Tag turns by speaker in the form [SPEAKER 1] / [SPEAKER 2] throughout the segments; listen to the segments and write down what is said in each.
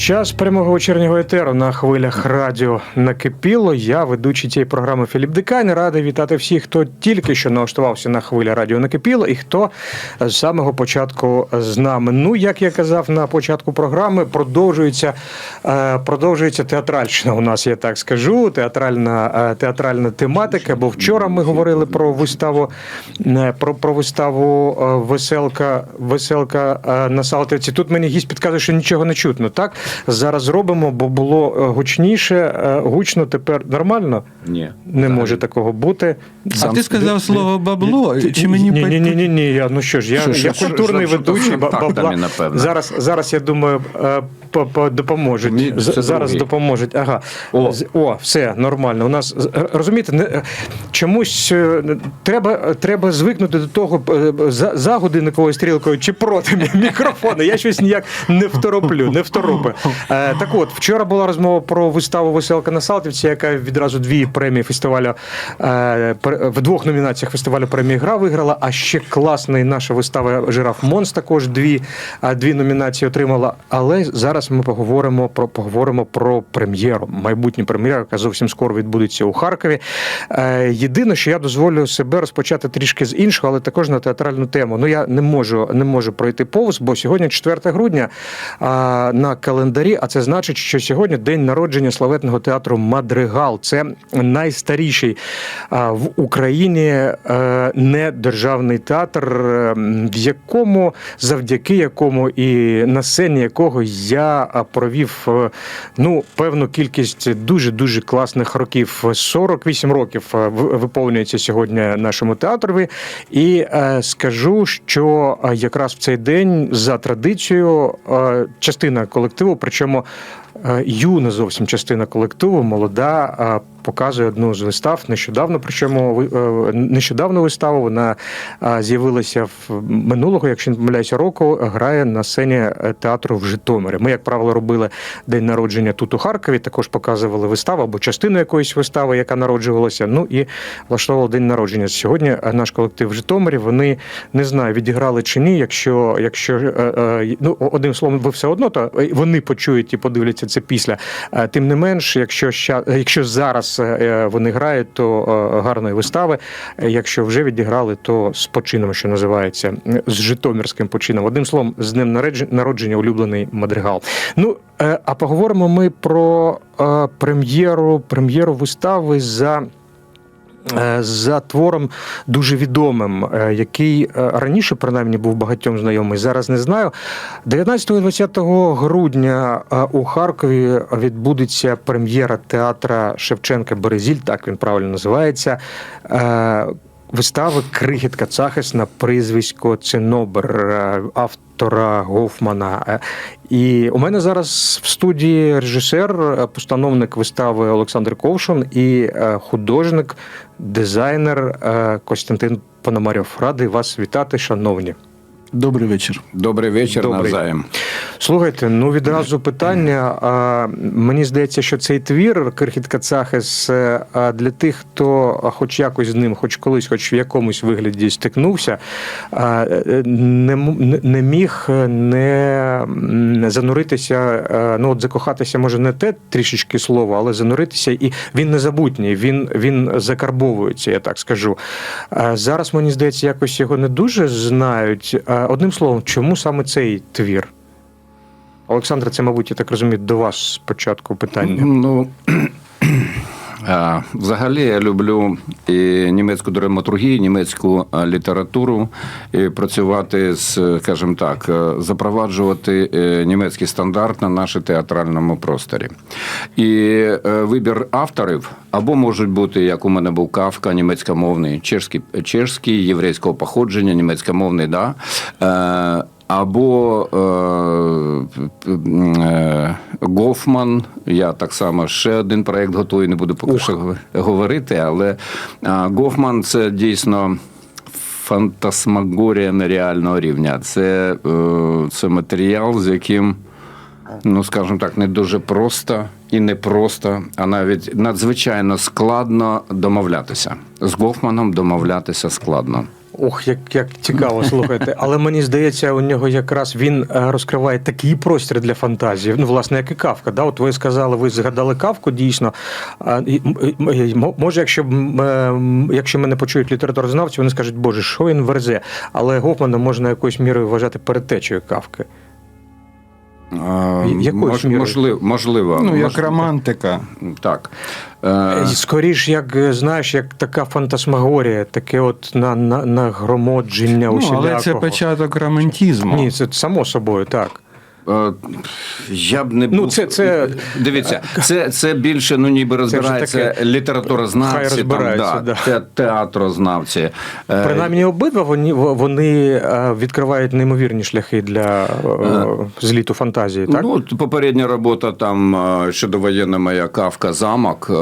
[SPEAKER 1] Час прямого вечірнього етеру на хвилях радіо накипіло. Я ведучий цієї програми Філіп Дикань. Радий вітати всіх, хто тільки що налаштувався на хвилі радіо накипіло, і хто з самого початку з нами. Ну, як я казав на початку програми, продовжується, е, продовжується театральщина. У нас я так скажу. Театральна е, театральна тематика. Бо вчора ми говорили про виставу е, про, про виставу веселка, веселка на Салтівці. Тут мені гість підказує, що нічого не чутно. Так зараз зробимо, бо було е, гучніше, е, гучно тепер нормально.
[SPEAKER 2] Ні.
[SPEAKER 1] Не може такого бути.
[SPEAKER 3] А ти сказав слово бабло, чи мені
[SPEAKER 1] ні, ні, ні, ні, ні. Я ну що ж, я, я
[SPEAKER 2] що,
[SPEAKER 1] культурний
[SPEAKER 2] що,
[SPEAKER 1] ведучий
[SPEAKER 2] що,
[SPEAKER 1] бабла.
[SPEAKER 2] напевно.
[SPEAKER 1] Зараз, зараз я думаю, е, по- по- допоможуть. Зараз
[SPEAKER 2] другий.
[SPEAKER 1] допоможуть. Ага.
[SPEAKER 2] О.
[SPEAKER 1] З- О, все нормально. У нас розумієте, не чомусь треба, треба звикнути до того за, за годинниковою стрілкою чи проти мі- мікрофона. Я щось ніяк не второплю, не второплю. Е, так от, вчора була розмова про виставу Веселка на Салтівці, яка відразу дві премії фестивалю е, в двох номінаціях фестивалю премії гра виграла. А ще класна і наша вистава Жираф Монс також дві, дві номінації отримала. Але зараз ми поговоримо про поговоримо про прем'єру. Майбутню прем'єру, яка зовсім скоро відбудеться у Харкові. Е, Єдине, що я дозволю себе розпочати трішки з іншого, але також на театральну тему. Ну я не можу не можу пройти повз, бо сьогодні 4 грудня на календарі. А це значить, що сьогодні день народження славетного театру Мадригал. Це найстаріший в Україні е, недержавний театр, е, в якому завдяки якому і на сцені якого я провів е, ну певну кількість дуже дуже класних років. 48 років е, виповнюється сьогодні нашому театрові. І скажу, що якраз в цей день за традицією частина колективу, причому е, юна зовсім частина колективу, молода, е, показує одну з вистав нещодавно. Причому е, нещодавно виставу вона е, з'явилася в минулого, якщо не помиляюся, року. Грає на сцені е, театру в Житомирі. Ми, як правило, робили день народження тут у Харкові. Також показували виставу або частину якоїсь вистави, яка народжувалася. Ну і влаштовували день народження. Сьогодні наш колектив в Житомирі. Вони не знаю, відіграли чи ні. Якщо, якщо ну одним словом, ви все одно, то вони почують і подивляться це після. Тим не менш, якщо якщо зараз е, вони грають, то е, гарної вистави. Е, Якщо вже відіграли, то з почином, що називається, з Житомирським почином. Одним словом, з днем народження, улюблений мадригал. Ну а поговоримо ми про прем'єру, прем'єру вистави за. Е, За твором дуже відомим, е, який е, раніше принаймні був багатьом знайомий, зараз не знаю. 19-20 грудня у Харкові відбудеться прем'єра театра Шевченка Березіль, так він правильно називається. Вистави Крихітка Цахис на прізвисько Цинобер е, автора Гофмана. Е, І у мене зараз в студії режисер, е, постановник вистави Олександр Ковшун і художник, дизайнер Костянтин Пономарьов. Радий вас вітати, шановні.
[SPEAKER 3] Добрий вечір.
[SPEAKER 2] Добрий вечір
[SPEAKER 1] Добрий.
[SPEAKER 2] навзаєм.
[SPEAKER 1] Слухайте, ну відразу питання. А, мені здається, що цей твір Крихітка Цахис е, для тих, хто хоч якось з ним, хоч колись, хоч в якомусь вигляді стикнувся, а, не, не- не міг не зануритися, ну от закохатися, може, не те трішечки слово, але зануритися, і він незабутній, він, він закарбовується, я так скажу. А Зараз мені здається, якось його не дуже знають. Одним словом, чому саме цей твір? Олександр, це, мабуть, я так розумію, до вас спочатку питання.
[SPEAKER 2] Ну, взагалі я люблю і німецьку драматургію, і німецьку літературу, і працювати з, скажімо так, е, запроваджувати е, німецький стандарт на нашому театральному просторі. І е, вибір авторів або можуть бути, як у мене був Кавка, німецькомовний, чешський, чешський єврейського походження, німецькомовний, да. Або е, е, Гофман. Я так само ще один проєкт готую, не буду поки що говорити, але е, Гофман це дійсно. Фантасмагорія нереального рівня. Це, е, це матеріал, з яким, ну скажімо так, не дуже просто і не просто, а навіть надзвичайно складно домовлятися. З Гофманом домовлятися складно.
[SPEAKER 1] Ох, як, як цікаво, слухайте. Але мені здається, у нього якраз він е, розкриває такий простір для фантазії. Ну, власне, як і кавка. Да? От ви сказали, ви згадали кавку дійсно. Може, якщо, б, якщо мене почують літературознавці, вони скажуть, Боже, що він верзе? Але Гофмана можна якоюсь мірою вважати перетечею кавки.
[SPEAKER 2] А,
[SPEAKER 1] якою
[SPEAKER 2] мож- можливо, можливо.
[SPEAKER 3] Ну, як
[SPEAKER 2] можливо.
[SPEAKER 3] романтика.
[SPEAKER 2] Так. Е,
[SPEAKER 1] Скоріш, як е, знаєш, як така фантасмагорія, таке от на, на, нагромодження
[SPEAKER 3] Ну, але це початок романтизму.
[SPEAKER 1] Ні, це само собою, так.
[SPEAKER 2] Е, Я б не
[SPEAKER 1] Ну, це- це-
[SPEAKER 2] Дивіться, це, це більше, ну ніби розбирається
[SPEAKER 1] таке.
[SPEAKER 2] літературознавці, там, да,
[SPEAKER 1] да.
[SPEAKER 2] те- театрознавці. Е,
[SPEAKER 1] Принаймні обидва вони, вони е, відкривають неймовірні шляхи для е, зліту фантазії, так?
[SPEAKER 2] Ну, попередня робота там е, щодо воєнна моя кавка замок. е,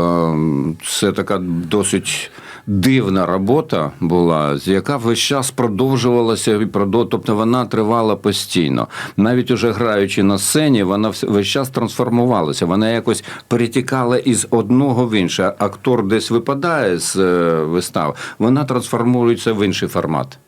[SPEAKER 2] Це така досить дивна робота була, яка весь час продовжувалася і продов... тобто вона тривала постійно. Навіть уже граючи на сцені, вона весь час трансформувалася. Вона якось перетікала із одного в інше. Актор десь випадає з е, вистав, вона трансформується в інший формат.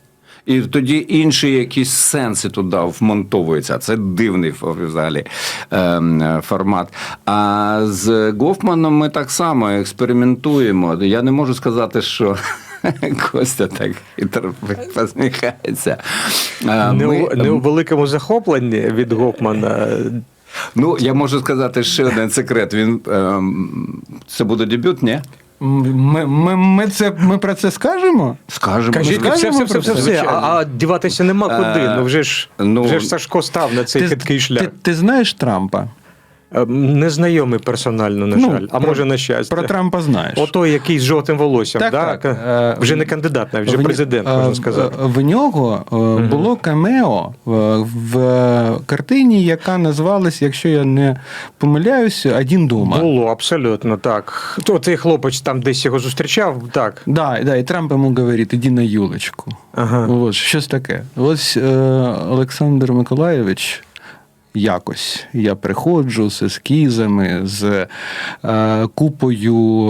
[SPEAKER 2] І тоді інші якісь сенси туди вмонтовуються. Це дивний взагалі ем, формат. А з Гофманом ми так само експериментуємо. Я не можу сказати, що. Костя так хитро посміхається.
[SPEAKER 1] Не,
[SPEAKER 2] ми-
[SPEAKER 1] у, не у великому захопленні від Гофмана.
[SPEAKER 2] Ну, я можу сказати ще один секрет. Він ем, це буде дебют, ні?
[SPEAKER 3] Ми, ми, ми, це, ми про це скажемо?
[SPEAKER 2] Скажемо.
[SPEAKER 1] Кажіть,
[SPEAKER 2] скажемо
[SPEAKER 1] все, все, все, все, все. А, а діватися нема куди.
[SPEAKER 2] Е,
[SPEAKER 1] Ну вже ж,
[SPEAKER 2] ну,
[SPEAKER 1] вже ж Сашко став на цей хиткий шлях.
[SPEAKER 3] Ти, ти знаєш Трампа?
[SPEAKER 1] Е, Незнайомий персонально, на жаль, а
[SPEAKER 3] про-
[SPEAKER 1] може на щастя.
[SPEAKER 3] Про Трампа знаєш.
[SPEAKER 1] Ото який з жовтим волоссям,
[SPEAKER 3] Так,
[SPEAKER 1] да?
[SPEAKER 3] так. Е,
[SPEAKER 1] вже не кандидат, навіть вже
[SPEAKER 3] В-
[SPEAKER 1] президент,
[SPEAKER 3] е,
[SPEAKER 1] можна сказати.
[SPEAKER 3] В нього е, було камео е, в картині, яка називалась, якщо я не помиляюся, Один дома.
[SPEAKER 1] Було, абсолютно так. Хто цей хлопець там десь його зустрічав? Так.
[SPEAKER 3] Да, да, і Трамп йому говорить, іди на юлочку.
[SPEAKER 1] Ага.
[SPEAKER 3] От, щось таке. Ось е, Олександр Миколайович. Якось я приходжу з ескізами, з е, купою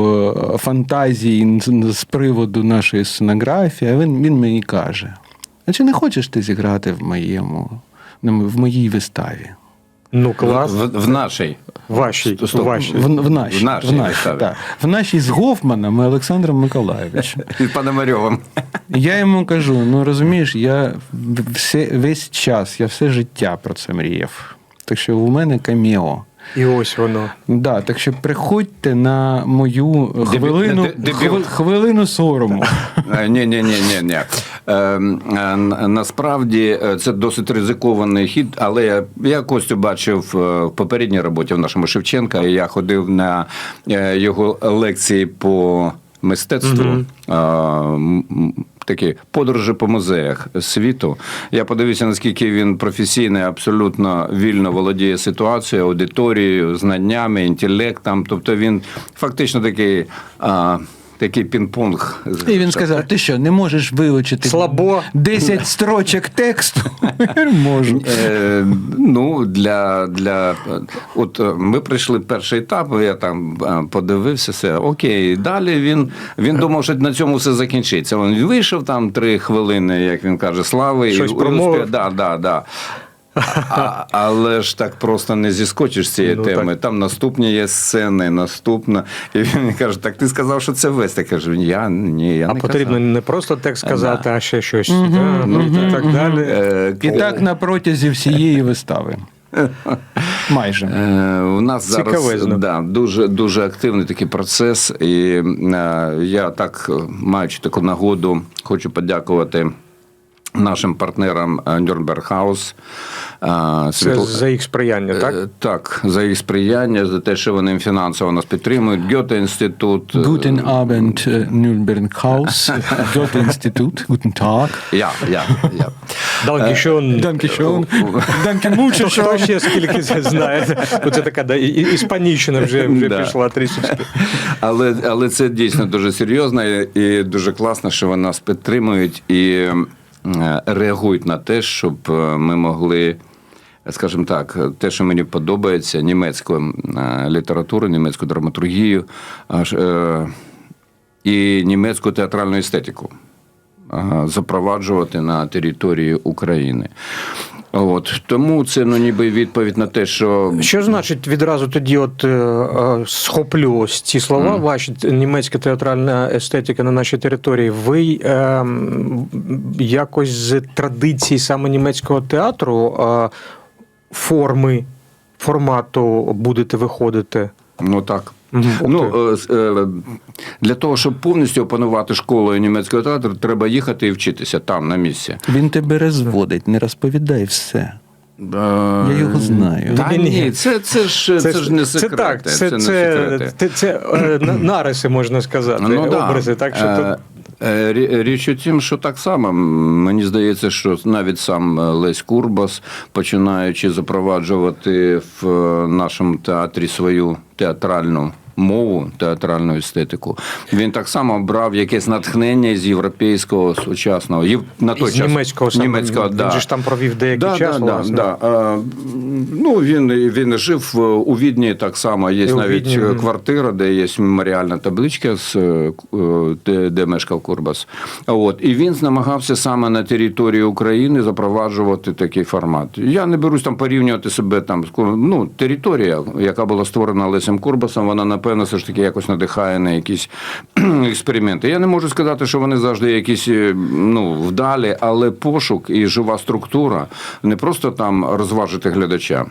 [SPEAKER 3] е, фантазій з, приводу нашої сценографії, а він, він мені каже: А чи не хочеш ти зіграти в моєму в моїй виставі?
[SPEAKER 1] Ну, клас.
[SPEAKER 2] В, в нашій.
[SPEAKER 1] Вашій.
[SPEAKER 2] Стоп.
[SPEAKER 1] вашій.
[SPEAKER 3] В, в нашій,
[SPEAKER 2] В нашій
[SPEAKER 3] в нашій, так. в нашій з Гофманом і Олександром Миколаєвичем.
[SPEAKER 2] І Пономарьовим.
[SPEAKER 3] Я йому кажу: ну розумієш, я все, весь час, я все життя про це мріяв. Так що в мене камео.
[SPEAKER 1] І ось воно.
[SPEAKER 3] Да, так що приходьте на мою хвилину,
[SPEAKER 2] де-
[SPEAKER 3] хвилину сорому.
[SPEAKER 2] Ні, ні, ні, ні, ні. Насправді е, це досить ризикований хід, але я, я Костю бачив е, в попередній роботі в нашому Шевченка, і я ходив на е, його лекції по мистецтву. е, м, м, Такі подорожі по музеях світу. Я подивився, наскільки він професійний, абсолютно вільно володіє ситуацією, аудиторією, знаннями, інтелектом. Тобто він фактично такий, а, такий пінг-понг.
[SPEAKER 3] І він сказав: ти що, не можеш вивчити
[SPEAKER 1] Слабо.
[SPEAKER 3] 10 строчок тексту? Можу.
[SPEAKER 2] Е, ну, для, для... От е, ми прийшли перший етап, я там е, подивився все. Окей, далі він, він думав, що на цьому все закінчиться. Він вийшов там три хвилини, як він каже, слави.
[SPEAKER 1] Щось
[SPEAKER 2] і,
[SPEAKER 1] промовив.
[SPEAKER 2] успіх. Да, да, да. А, але ж так просто не зіскочиш з цієї
[SPEAKER 1] Ну,
[SPEAKER 2] теми.
[SPEAKER 1] так.
[SPEAKER 2] Там наступні є сцени, наступна. І він мені каже: так ти сказав, що це весь. Я кажу, я ні, я
[SPEAKER 1] А
[SPEAKER 2] не
[SPEAKER 1] потрібно
[SPEAKER 2] казав.
[SPEAKER 1] не просто текст сказати,
[SPEAKER 2] Да.
[SPEAKER 1] а ще щось. Да, ну, і так далі.
[SPEAKER 2] Е,
[SPEAKER 3] І так на протязі всієї вистави. Майже.
[SPEAKER 2] Е, У нас зараз да, дуже, дуже активний такий процес. І е, я так, маючи таку нагоду, хочу подякувати. Нашим партнерам е, Nürnberg House. е,
[SPEAKER 1] Це
[SPEAKER 2] Світло-
[SPEAKER 1] за їх сприяння, так?
[SPEAKER 2] Е, Так, за їх сприяння, за те, що вони фінансово нас підтримують. Гьоте інститут.
[SPEAKER 3] Guten Abend, Nürnberg Haus, Goethe-Institut, guten Tag.
[SPEAKER 2] Я, я, я.
[SPEAKER 1] Данкішон.
[SPEAKER 3] Danke mucho
[SPEAKER 1] Хто ще скільки це знає? Оце така да, іспанічна вже, вже
[SPEAKER 2] Да.
[SPEAKER 1] пішла трішечки.
[SPEAKER 2] Але, але це дійсно дуже серйозно і- дуже класно, що вони нас підтримують і реагують на те, щоб е, ми могли. Скажімо так, те, що мені подобається, німецьку е, літературу, німецьку драматургію е, і німецьку театральну естетику. запроваджувати на території України. От тому це ну ніби відповідь на те, що
[SPEAKER 1] Що значить відразу тоді, от е, е, схоплю ось ці слова, ваші німецька театральна естетика на нашій території. Ви е, якось з традиції саме німецького театру е, форми, формату будете виходити?
[SPEAKER 2] ну так. Ну, е, е, для того, щоб повністю опанувати школою німецького театру, треба їхати і вчитися там, на місці.
[SPEAKER 3] Він тебе розводить, не розповідай все.
[SPEAKER 2] Я
[SPEAKER 3] його знаю.
[SPEAKER 2] Та
[SPEAKER 1] Ні-ні.
[SPEAKER 2] це, це ж це, ж не
[SPEAKER 1] Це так, це, це, це, це, е, нариси, можна сказати,
[SPEAKER 2] да.
[SPEAKER 1] образи. Так що
[SPEAKER 2] Е,
[SPEAKER 1] тут
[SPEAKER 2] Річ у тім, що так само мені здається, що навіть сам Лесь Курбас, починаючи запроваджувати в нашому театрі свою театральну. Мову театральну естетику. Він так само брав якесь натхнення з європейського сучасного єв- на той
[SPEAKER 1] із
[SPEAKER 2] час
[SPEAKER 1] німецького
[SPEAKER 2] німецького,
[SPEAKER 1] він
[SPEAKER 2] да.
[SPEAKER 1] же ж там провів деякий
[SPEAKER 2] да,
[SPEAKER 1] час.
[SPEAKER 2] Да,
[SPEAKER 1] власне.
[SPEAKER 2] да, да. Е, Ну, він, він жив е, у Відні так само. Є
[SPEAKER 1] І
[SPEAKER 2] навіть
[SPEAKER 1] Відні,
[SPEAKER 2] е, квартира, де є меморіальна табличка, з, е, де, де мешкав Курбас. От. І він намагався саме на території України запроваджувати такий формат. Я не берусь там порівнювати себе там. з Ну, територія, яка була створена Лесем Курбасом, вона, напевно, все ж таки якось надихає на якісь експерименти. Я не можу сказати, що вони завжди якісь е, ну, вдалі, але пошук і жива структура не просто там розважити глядача.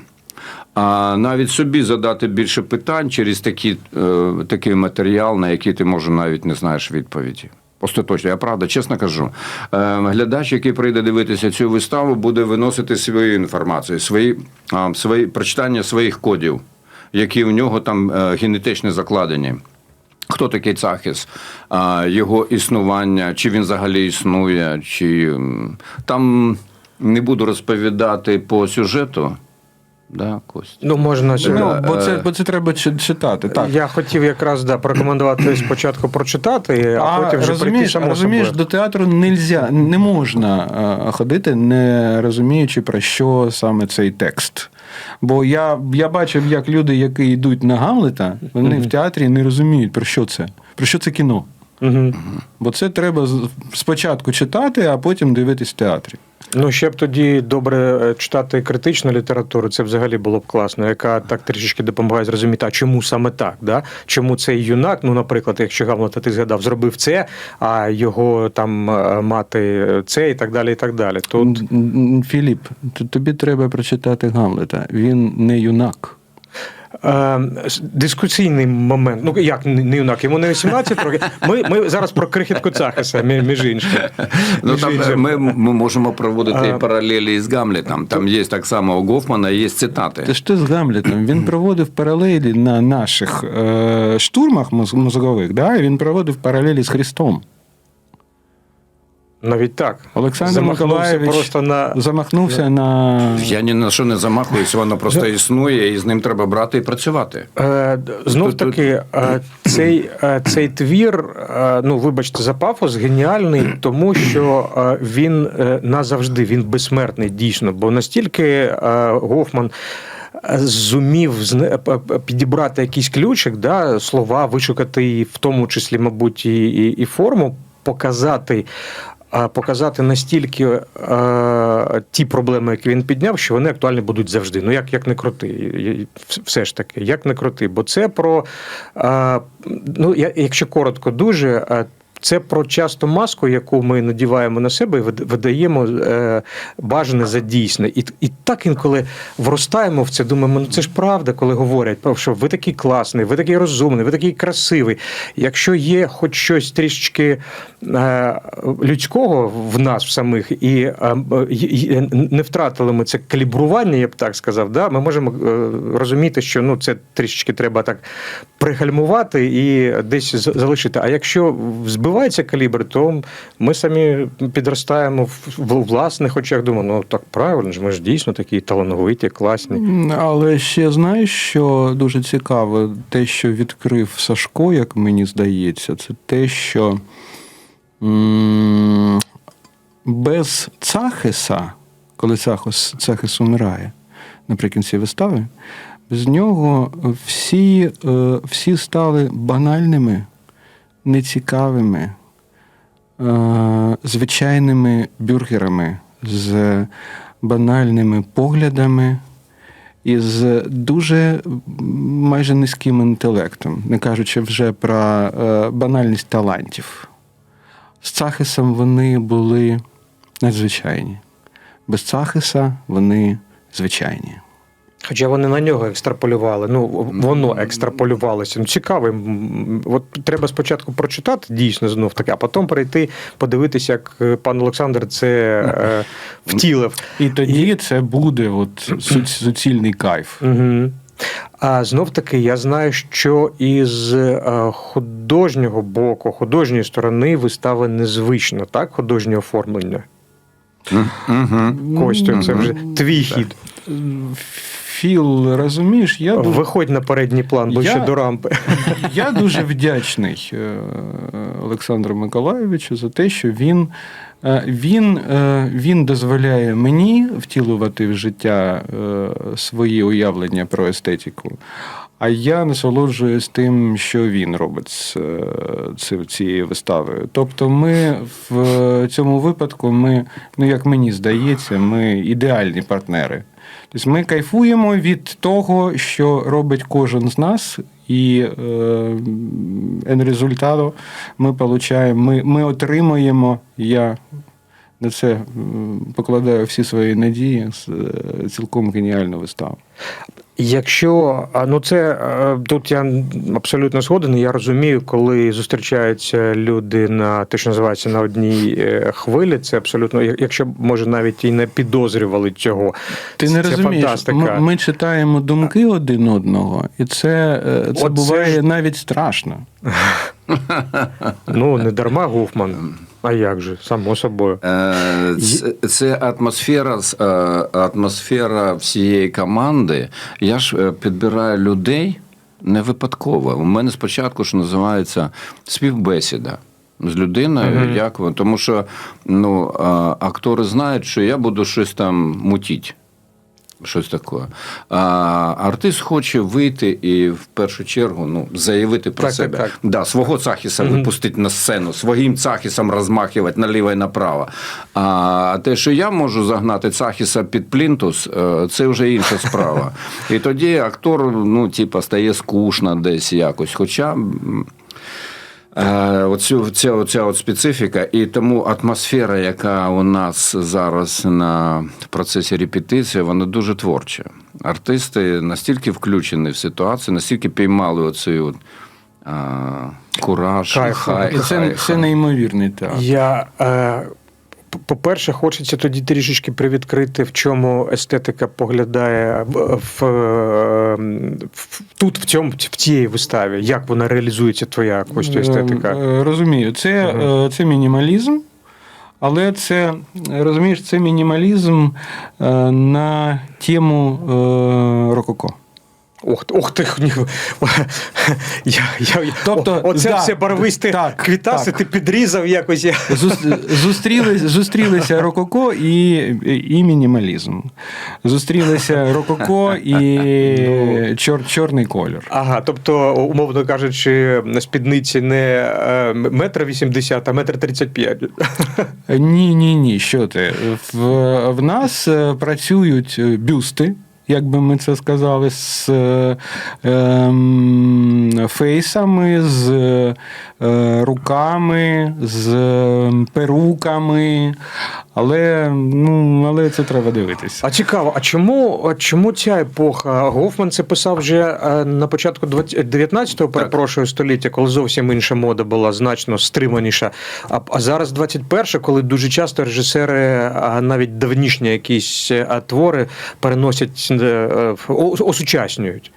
[SPEAKER 2] А навіть собі задати більше питань через такі, е, такий матеріал, на який ти може навіть не знаєш відповіді. Остаточно, я правда, чесно кажу. Е, глядач, який прийде дивитися цю виставу, буде виносити свою інформацію, свої, а, свої прочитання своїх кодів, які у нього там генетичне генетично закладені. Хто такий Цахіс, його існування, чи він взагалі існує, чи там не буду розповідати по сюжету. Да, Кость?
[SPEAKER 1] Ну, можна
[SPEAKER 3] Ну, бо, це,
[SPEAKER 2] е,
[SPEAKER 3] бо це треба читати. Так.
[SPEAKER 1] Я хотів якраз да, порекомендувати спочатку прочитати, а, потім вже прийти
[SPEAKER 3] розумієш,
[SPEAKER 1] само
[SPEAKER 3] розумієш,
[SPEAKER 1] собою.
[SPEAKER 3] до театру нельзя, не можна е, ходити, не розуміючи про що саме цей текст. Бо я, я бачив, як люди, які йдуть на Гамлета, вони в театрі не розуміють, про що це, про що це кіно.
[SPEAKER 1] Угу.
[SPEAKER 3] Бо це треба спочатку читати, а потім дивитись в театрі.
[SPEAKER 1] Ну, ще б тоді добре е, читати критичну літературу, це взагалі було б класно, яка так трішечки допомагає зрозуміти, а чому саме так? Да? Чому цей юнак, ну, наприклад, якщо Гамлета ти згадав, зробив це, а його там е, мати це і так далі. і так далі. Тут
[SPEAKER 3] Філіп, тобі треба прочитати Гамлета. Він не юнак.
[SPEAKER 1] Е, дискусійний момент. Ну як не юнак, йому не 18 років. Ми, ми зараз про крихітку Цахиса, мі- між іншим.
[SPEAKER 2] Ну,
[SPEAKER 1] Між
[SPEAKER 2] там,
[SPEAKER 1] іншим.
[SPEAKER 2] ми, ми можемо проводити
[SPEAKER 1] А,
[SPEAKER 2] паралелі з Гамлетом. Там є так само у Гофмана, є цитати.
[SPEAKER 3] Ти ж ти з Гамлетом. Він проводив паралелі на наших е, штурмах мозгових, да? він проводив паралелі з Христом.
[SPEAKER 1] Навіть так.
[SPEAKER 3] Олександр
[SPEAKER 1] Замахнувся
[SPEAKER 3] Миколаєвич
[SPEAKER 1] просто на
[SPEAKER 3] замахнувся на.
[SPEAKER 2] Я ні на що не замахуюсь, воно просто існує, і з ним треба брати і працювати.
[SPEAKER 1] Е, Знов таки, е, цей, е, цей твір, е, ну вибачте за пафос, геніальний, тому що він назавжди він безсмертний, дійсно. Бо настільки Гофман. Зумів підібрати якийсь ключик, да, слова, вишукати, і в тому числі, мабуть, і, і, і форму, показати, показати настільки е, ті проблеми, які він підняв, що вони актуальні будуть завжди. Ну як, як не крути, все ж таки, як не крути. Бо це про, е, ну я- якщо коротко, дуже. Це про часто маску, яку ми надіваємо на себе і видаємо е, бажане за дійсне. І, і так інколи вростаємо в це, думаємо, ну це ж правда, коли говорять, про що ви такий класний, ви такий розумний, ви такий красивий. Якщо є хоч щось трішечки е, людського в нас в самих, і е, е, не втратили ми це калібрування, я б так сказав, да, ми можемо е, розуміти, що ну, це трішечки треба так пригальмувати і десь залишити. А якщо збивається калібр, то ми самі підростаємо в власних очах. Думаємо, ну так правильно ж, ми ж дійсно такі талановиті, класні.
[SPEAKER 3] Але ще знаєш, що дуже цікаво, те, що відкрив Сашко, як мені здається, це те, що без Цахиса, коли Цахис, Цахис умирає наприкінці вистави, без нього всі, е, всі стали банальними, нецікавими, звичайними бюргерами з банальними поглядами і з дуже майже низьким інтелектом, не кажучи вже про е, банальність талантів. З Цахисом вони були надзвичайні. Без Цахиса вони звичайні.
[SPEAKER 1] Хоча вони на нього екстраполювали. Ну, воно екстраполювалося. Ну, цікаво. М, От треба спочатку прочитати дійсно знов таки, а потім прийти, подивитися, як е, пан Олександр це е, втілив.
[SPEAKER 3] І тоді це буде от суцільний кайф.
[SPEAKER 1] Угу. А знов таки, я знаю, що із е, художнього боку, художньої сторони вистави незвично, так? Художнє оформлення.
[SPEAKER 2] Угу.
[SPEAKER 1] Костю, це вже твій хід.
[SPEAKER 3] Філ, розумієш, я дуже,
[SPEAKER 1] Виходь на передній план, бо
[SPEAKER 3] Я-
[SPEAKER 1] до рампи.
[SPEAKER 3] я дуже вдячний е, Олександру Миколаєвичу за те, що він, е, він, е, він дозволяє мені втілювати в життя свої уявлення про естетику. А я насолоджуюсь тим, що він робить з е, цією виставою. Тобто, ми в цьому випадку, ми, ну як мені здається, ми ідеальні партнери. Тобто ми кайфуємо від того, що робить кожен з нас, і е, результату ми получаємо, ми, ми отримуємо. Я на це покладаю всі свої надії з е, цілком геніальну виставу.
[SPEAKER 1] Якщо ну це е, тут я абсолютно згоден. Я розумію, коли зустрічаються люди на те, що називається на одній е, хвилі, це абсолютно, якщо може навіть і не підозрювали цього.
[SPEAKER 3] Ти не
[SPEAKER 1] це
[SPEAKER 3] розумієш,
[SPEAKER 1] фантастика.
[SPEAKER 3] ми, ми читаємо думки один одного, і це, е, це
[SPEAKER 1] Оце
[SPEAKER 3] буває навіть страшно.
[SPEAKER 1] Ну не дарма Гофман. А як же, само собою.
[SPEAKER 2] Це, це атмосфера, з- атмосфера всієї команди. Я ж е, підбираю людей не випадково. У мене спочатку, що називається співбесіда. З людиною, як тому що ну, актори знають, що я буду щось там мутіть. Щось таке. А артист хоче вийти і в першу чергу ну, заявити про
[SPEAKER 1] Так,
[SPEAKER 2] себе.
[SPEAKER 1] так, так.
[SPEAKER 2] Да, свого цахіса випустити на сцену, своїм цахісом розмахувати наліво і направо. А те, що я можу загнати цахіса під плінтус, е, це вже інша справа. І тоді актор, ну, типа, стає скучно десь якось. Хоча. Е, Оцю, ця, оця от специфіка, і тому атмосфера, яка у нас зараз на процесі репетиції, вона дуже творча. Артисти настільки включені в ситуацію, настільки піймали оцей от, а, кураж,
[SPEAKER 1] Кайф.
[SPEAKER 2] хай,
[SPEAKER 3] І це,
[SPEAKER 2] хай,
[SPEAKER 3] це
[SPEAKER 2] хай.
[SPEAKER 3] неймовірний театр.
[SPEAKER 1] Я, е, по-перше, хочеться тоді трішечки привідкрити, в чому естетика поглядає в, в, е, в- тут, в цьому в цій виставі. Як вона реалізується, твоя Костю, естетика?
[SPEAKER 3] Е, е, Розумію, це, е, це мінімалізм, але це розумієш, це мінімалізм е, на тему е, рококо.
[SPEAKER 1] Ох, ох ти ні. Я, я,
[SPEAKER 3] Тобто,
[SPEAKER 1] о, оце
[SPEAKER 3] да,
[SPEAKER 1] все барвисте
[SPEAKER 3] так,
[SPEAKER 1] квітаси
[SPEAKER 3] так.
[SPEAKER 1] ти підрізав якось. Я.
[SPEAKER 3] Зус- Зустрілись, зустрілися рококо і, і мінімалізм. Зустрілися рококо і
[SPEAKER 1] Ну.
[SPEAKER 3] чор, чорний колір.
[SPEAKER 1] Ага, тобто, умовно кажучи, на спідниці не е, метр вісімдесят, а метр тридцять п'ять.
[SPEAKER 3] Ні, ні, ні. Що ти? В, в нас е, працюють е, бюсти. Як би ми це сказали, з е, е, фейсами, з руками, з е, перуками. Але, ну, але це треба дивитися.
[SPEAKER 1] А цікаво, а чому, а чому ця епоха? Гофман це писав вже е, на початку 19-го, перепрошую, століття, коли зовсім інша мода була значно стриманіша. А, а зараз 21 коли дуже часто режисери, а навіть давнішні якісь е, твори переносять, е, е, осучаснюють.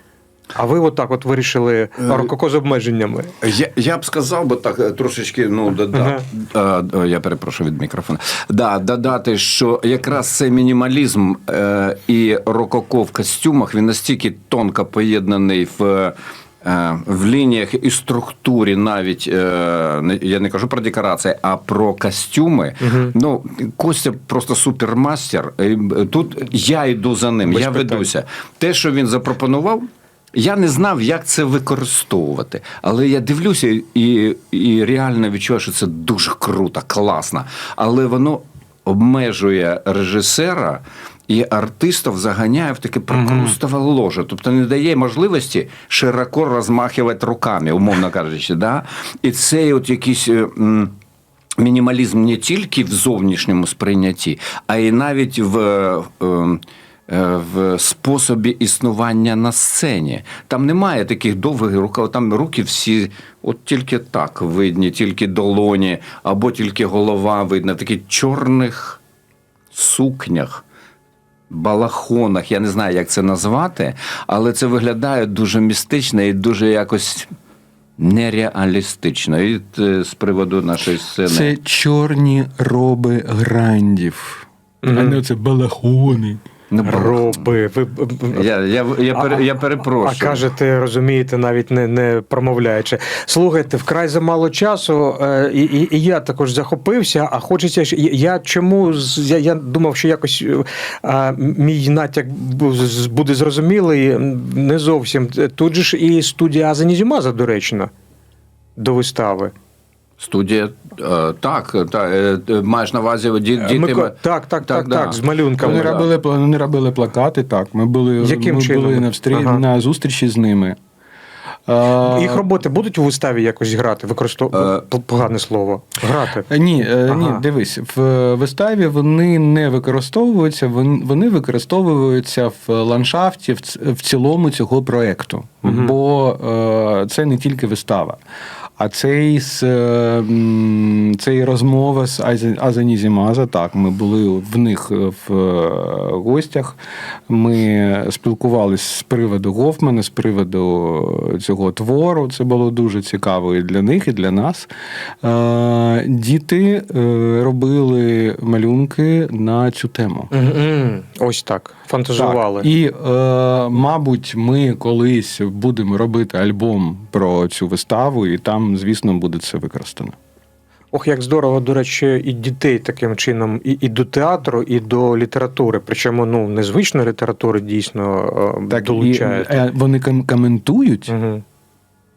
[SPEAKER 1] А ви отак от вирішили рококо з обмеженнями.
[SPEAKER 2] Я, я б сказав би так е, трошечки, ну додати. Е, Я перепрошую від мікрофона. Да, додати, що якраз цей мінімалізм е, і рококо в костюмах він настільки тонко поєднаний в. е, В лініях і структурі навіть е, я не кажу про декорації, а про костюми. Ну Костя просто супермастер. Е, Тут я йду за ним,
[SPEAKER 1] Без
[SPEAKER 2] я
[SPEAKER 1] питань.
[SPEAKER 2] ведуся. Те, що він запропонував, Я не знав, як це використовувати. Але я дивлюся і, і реально відчуваю, що це дуже круто, класно. Але воно обмежує режисера і артистів заганяє в таке прокрустове ложе. Тобто не дає можливості широко розмахувати руками, умовно кажучи. Да? І це от якийсь. е, Мінімалізм не тільки в зовнішньому сприйнятті, а й навіть в, е, в способі існування на сцені. Там немає таких довгих рукав, там руки всі от тільки так видні, тільки долоні, або тільки голова видна, в таких чорних сукнях. Балахонах, я не знаю, як це назвати, але це виглядає дуже містично і дуже якось нереалістично. І е, з приводу нашої сцени.
[SPEAKER 3] Це чорні роби грандів. А не це балахони.
[SPEAKER 2] Ну,
[SPEAKER 1] Роби. Ви,
[SPEAKER 2] Я, я, я, пере- я перепрошую.
[SPEAKER 1] А кажете, розумієте, навіть не, не промовляючи. Слухайте, вкрай замало часу, е, і, і, і я також захопився. А хочеться я, чому я, я думав, що якось е, а, мій натяк буде зрозумілий. Не зовсім. Тут же ж і студія Азанізімаза, доречно, до вистави.
[SPEAKER 2] Студія, е, так, та, е, е, маєш на увазі ді- діти.
[SPEAKER 1] Мико- так, так, так,
[SPEAKER 2] да.
[SPEAKER 1] так, з малюнками.
[SPEAKER 3] Вони
[SPEAKER 2] да.
[SPEAKER 3] робили, вони робили плакати, так. Ми були,
[SPEAKER 1] Яким
[SPEAKER 3] ми
[SPEAKER 1] чином?
[SPEAKER 3] були на, встрі...
[SPEAKER 1] Ага.
[SPEAKER 3] на зустрічі з ними.
[SPEAKER 1] Їх роботи будуть у виставі якось грати, використовувати погане слово. Грати.
[SPEAKER 3] Ні, е, ні, дивись, в виставі вони не використовуються, вони використовуються в ландшафті в цілому цього проєкту. Бо е, це не тільки вистава. А цей, е, цей розмова з Азі- Азані Зімаза, так, ми були в них в е, гостях. Ми спілкувалися з приводу Гофмана, з приводу цього твору. Це було дуже цікаво і для них, і для нас. Е, Діти е, робили малюнки на цю тему.
[SPEAKER 1] Ось так. Фантазували.
[SPEAKER 3] Так. І, е, мабуть, ми колись будемо робити альбом про цю виставу, і там, звісно, буде це використано.
[SPEAKER 1] Ох, як здорово, до речі, і дітей таким чином і, і до театру, і до літератури. Причому ну незвичної літератури дійсно е,
[SPEAKER 3] Так,
[SPEAKER 1] долучають.
[SPEAKER 3] І, вони ком- коментують,
[SPEAKER 1] Мгм.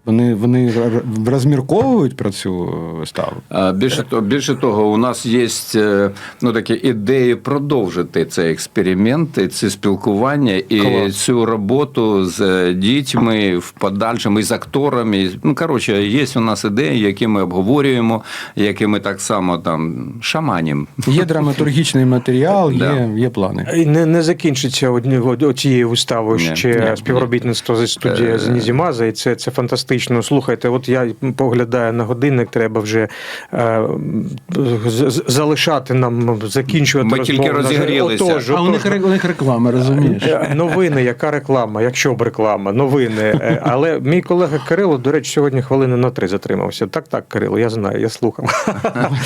[SPEAKER 3] Вони, вони розмірковують про цю виставу.
[SPEAKER 2] А, Більше того, більше того, у нас є е, ну, такі ідеї продовжити цей експеримент, це спілкування і
[SPEAKER 1] Клас.
[SPEAKER 2] цю роботу з е, дітьми в подальшому, і з акторами. Ну, коротше, є у нас ідеї, які ми обговорюємо, які ми так само там шаманім.
[SPEAKER 3] Є драматургічний матеріал,
[SPEAKER 2] Да.
[SPEAKER 3] є, є плани.
[SPEAKER 1] І не, не закінчиться одні, от- цією виставою ще
[SPEAKER 2] ні,
[SPEAKER 1] співробітництво зі студією
[SPEAKER 2] Е,
[SPEAKER 1] Знізімаза, і це, це фантастично. Слухайте, от я поглядаю на годинник, треба вже е, залишати нам, закінчувати
[SPEAKER 2] Ми тільки розігрілися.
[SPEAKER 1] Отож,
[SPEAKER 3] А у них, у них реклама, розумієш?
[SPEAKER 1] Е, Новини, яка реклама, якщо б реклама, новини. Е, Але мій колега Кирило, до речі, сьогодні хвилини на три затримався. Так, так, Кирило, я знаю, я слухав.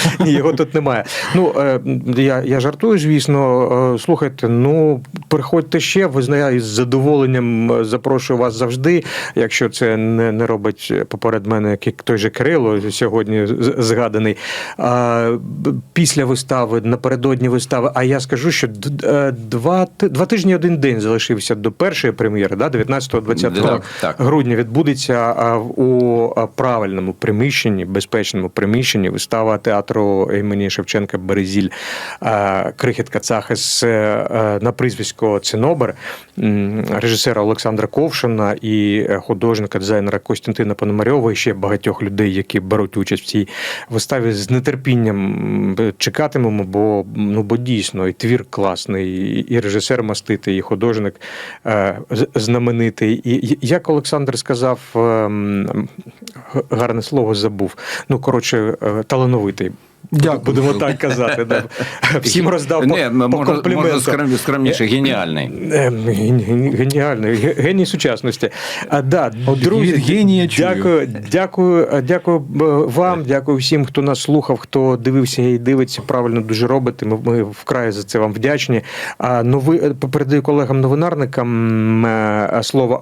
[SPEAKER 1] Ні, його тут немає. Ну, е, я, я жартую, звісно. Е, Слухайте, ну, приходьте ще, ви знаєте, із задоволенням е, запрошую вас завжди, якщо це не, не робить поперед мене як той же Кирило, сьогодні згаданий. А, після вистави, напередодні вистави, а я скажу, що е, два, два тижні один день залишився до першої прем'єри, да, 19-20
[SPEAKER 2] Так, так.
[SPEAKER 1] грудня відбудеться у правильному приміщенні, безпечному приміщенні вистава театру імені Шевченка Березіль а, Крихітка Цахес на прізвисько Цинобер, режисера Олександра Ковшина і е, художника, дизайнера Костянтина Пономарьова, і ще багатьох людей, які беруть участь в цій виставі з нетерпінням чекатимемо, бо ну бо дійсно і твір класний, і, режисер маститий, і художник е, знаменитий. І і- як Олександр сказав, ем, гарне слово забув. Ну коротше, е, талановитий.
[SPEAKER 3] Дякую.
[SPEAKER 1] Будемо так казати. Да. Всім роздав по,
[SPEAKER 2] Ні,
[SPEAKER 1] по
[SPEAKER 2] можна, можна скром- скромніше, геніальний.
[SPEAKER 1] Ем, ген- ген- Геніальний, геній сучасності. А, да,
[SPEAKER 3] От
[SPEAKER 1] друзі,
[SPEAKER 3] від генія чую.
[SPEAKER 1] дякую, дякую, е, дякую е, вам, дякую всім, хто нас слухав, хто дивився і дивиться. Правильно дуже робите. Ми, ми вкрай за це вам вдячні. А нови е, передаю колегам новинарникам е, слово.